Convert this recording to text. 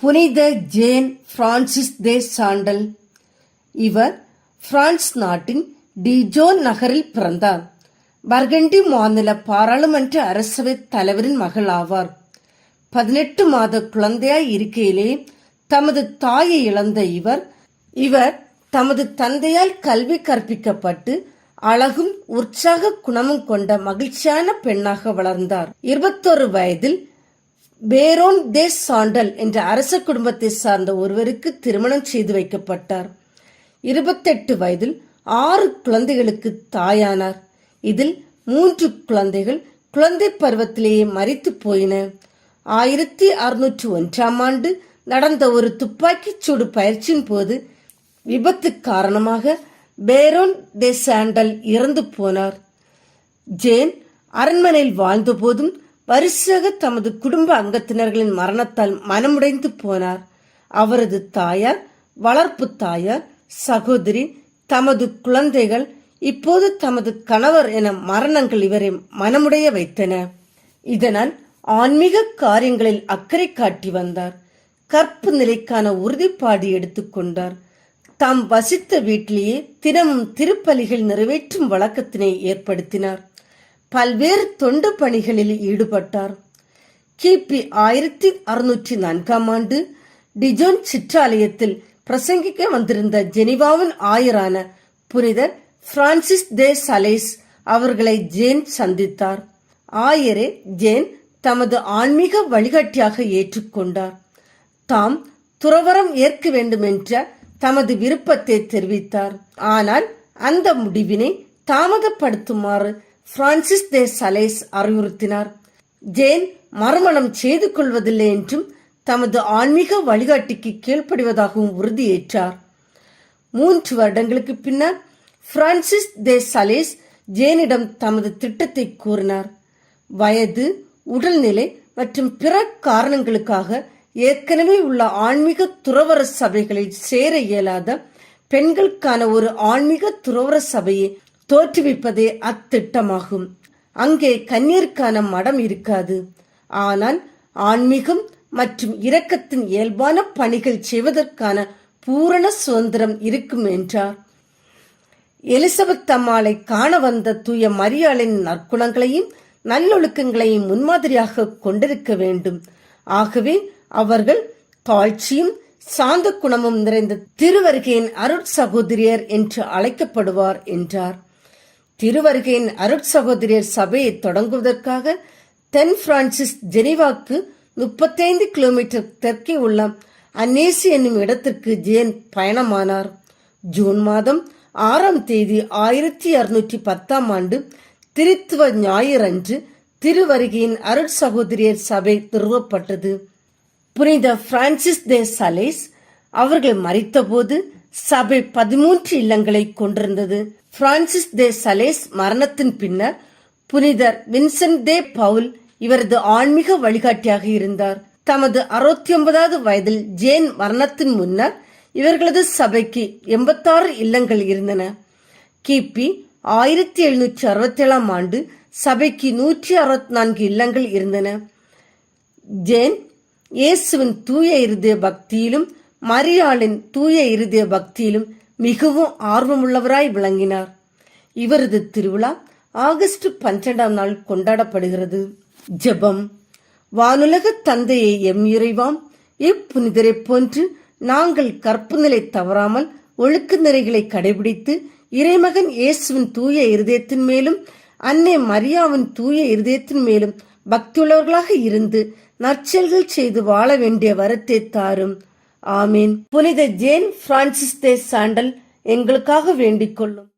புனித Jane Frances de Chantal. இவர் France நாட்டின் டிஜோன் நகரில் பிறந்தார். பர்கண்டி மாநில பாராளுமன்ற அரசவை தலைவரின் மகள் ஆவார். பதினெட்டு மாத குழந்தையாய் இருக்கையிலே தமது தாயை இழந்த இவர் இவர் தமது தந்தையால் கல்வி கற்பிக்கப்பட்டு அழகும் உற்சாக குணமும் கொண்ட மகிழ்ச்சியான பெண்ணாக வளர்ந்தார். இருபத்தொரு வயதில் பேரோன் தே சாண்டல் என்ற அரச குடும்பத்தை சார்ந்த ஒருவருக்கு திருமணம் செய்து வைக்கப்பட்டார். இருபத்தெட்டு வயதில் ஆறு குழந்தைகளுக்கு தாயானார். இதில் மூன்று குழந்தைகள் குழந்தை பருவத்திலேயே மறித்து போயின. ஆயிரத்தி அறுநூற்று ஒன்றாம் ஆண்டு நடந்த ஒரு துப்பாக்கிச் சூடு பயிற்சியின் போது விபத்து காரணமாக பேரோன் தே சாண்டல் இறந்து போனார். ஜேன் அரண்மனையில் வாழ்ந்தபோதும் வரிசையாக தமது குடும்ப அங்கத்தினர்களின் மரணத்தால் மனமுடைந்து போனார். அவரது தாயார் வளர்ப்பு தாயார் சகோதரி தமது குழந்தைகள் இப்போது தமது கணவர் என மரணங்கள் இவரை மனமுடைய வைத்தன. இதனால் ஆன்மீக காரியங்களில் அக்கறை காட்டி வந்தார். கற்பு நிலைக்கான உறுதிப்பாடு எடுத்துக்கொண்டார் தாம் வசித்த வீட்டிலேயே தினமும் திருப்பலிகள் நிறைவேற்றும் வழக்கத்தினை ஏற்படுத்தினார். பல்வேறு தொண்டு பணிகளில் ஈடுபட்டார். கிபி ஆயிரத்தி அறுநூற்றி நான்காம் ஆண்டு டிஜோன் சிற்றாலயத்தில் பிரசங்கிக்க வந்திருந்த ஜெனிவாவின் ஆயரான புனிதர் பிரான்சிஸ் தே சலேஸ் அவர்களை ஜேன் சந்தித்தார். ஆயரே ஜேன் தமது ஆன்மீக வழிகாட்டியாக ஏற்றுக்கொண்டார். தாம் துறவரம் ஏற்க வேண்டும் என்ற தமது விருப்பத்தை தெரிவித்தார். ஆனால் அந்த முடிவினை தாமதப்படுத்துமாறு பிரான்சிஸ் தே சலேஸ் அறிவுறுத்தினார். ஜேன் மறுமணம் செய்து கொள்வதில்லை என்றும் தமது ஆன்மீக வழிகாட்டிக்கு கீழ்ப்படிவதாகவும் உறுதியேற்றார். மூன்று வருடங்களுக்கு பின்னர் பிரான்சிஸ் தே சலேஸ் ஜேனிடம் தமது திட்டத்தை கூறினார். வயது உடல்நிலை மற்றும் பிற காரணங்களுக்காக ஏற்கனவே உள்ள ஆன்மீக துறவர சபைகளில் சேர இயலாத பெண்களுக்கான ஒரு ஆன்மீக துறவர சபையை தோற்றுவிப்பதே அத்திட்டமாகும். அங்கே கண்ணீருக்கான மடம் இருக்காது. ஆனால் ஆன்மீகம் மற்றும் இரக்கத்தின் இயல்பான பணிகள் செய்வதற்கான பூரண சுதந்திரம் இருக்கும் என்றார். எலிசபெத் அம்மாளை காண வந்த தூய மரியாளின் நற்குணங்களையும் நல்லொழுக்கங்களையும் முன்மாதிரியாக கொண்டிருக்க வேண்டும். ஆகவே அவர்கள் தாழ்ச்சியும் சாந்த குணமும் நிறைந்த திருவருகையின் அருட்சகோதரியர் என்று அழைக்கப்படுவார் என்றார். திருவருகையின் அருட்சகோதரியர் சபையை தொடங்குவதற்காக தென் பிரான்சிஸ் ஜெனிவாக்கு முப்பத்தைந்து கிலோமீட்டர் தெற்கே உள்ள அன்னேசி என்னும் இடத்திற்கு ஜேன் பயணமானார். ஜூன் மாதம் ஆறாம் தேதி ஆயிரத்தி அறுநூற்றி பத்தாம் ஆண்டு திருத்துவ ஞாயிறன்று திருவருகையின் அருட்சகோதரியர் சபை நிறுவப்பட்டது புனித பிரான்சிஸ் தே சலேஸ் அவர்கள் மறித்தபோது சபை பதிமூன்று இல்லங்களை கொண்டிருந்தது. பிரான்சிஸ் தே சலேஸ் மரணத்தின் பின்னர் புனிதர் வின்சென்ட் தே பவுல் இவரது ஆன்மீக வழிகாட்டியாக இருந்தார். தமது அறுபத்தி ஒன்பதாவது வயதில் ஜேன் மரணத்தின் முன்னர் இவர்களது சபைக்கு எண்பத்தாறு இல்லங்கள் இருந்தன. கிபி ஆயிரத்தி எழுநூற்றி அறுபத்தி ஏழாம் ஆண்டு சபைக்கு நூற்றி அறுபத்தி நான்கு இல்லங்கள் இருந்தன. ஜேன் இயேசுவின் தூய இருதய பக்தியிலும் மரியாளின் தூய இருதய பக்தியிலும் மிகவும் ஆர்வமுள்ளவராய் விளங்கினார். இவரது திருவிழா ஆகஸ்ட் பன்னிரெண்டாம் நாள் கொண்டாடப்படுகிறது. ஜெபம். வானுலக தந்தையை எம் இறைவாம் இப்புனிதரை போன்று நாங்கள் கற்பு நிலை தவறாமல் ஒழுக்க நிறைகளை கடைபிடித்து இறைமகன் இயேசுவின் தூய இருதயத்தின் மேலும் அன்னை மரியாவின் தூய இருதயத்தின் மேலும் பக்தியுள்ளவர்களாக இருந்து நற்செயல்கள் செய்து வாழ வேண்டிய வரத்தை தாரும். ஆமீன். புனித ஜேன் பிரான்சிஸ் தே சாண்டல் எங்களுக்காக வேண்டிக் கொள்ளும்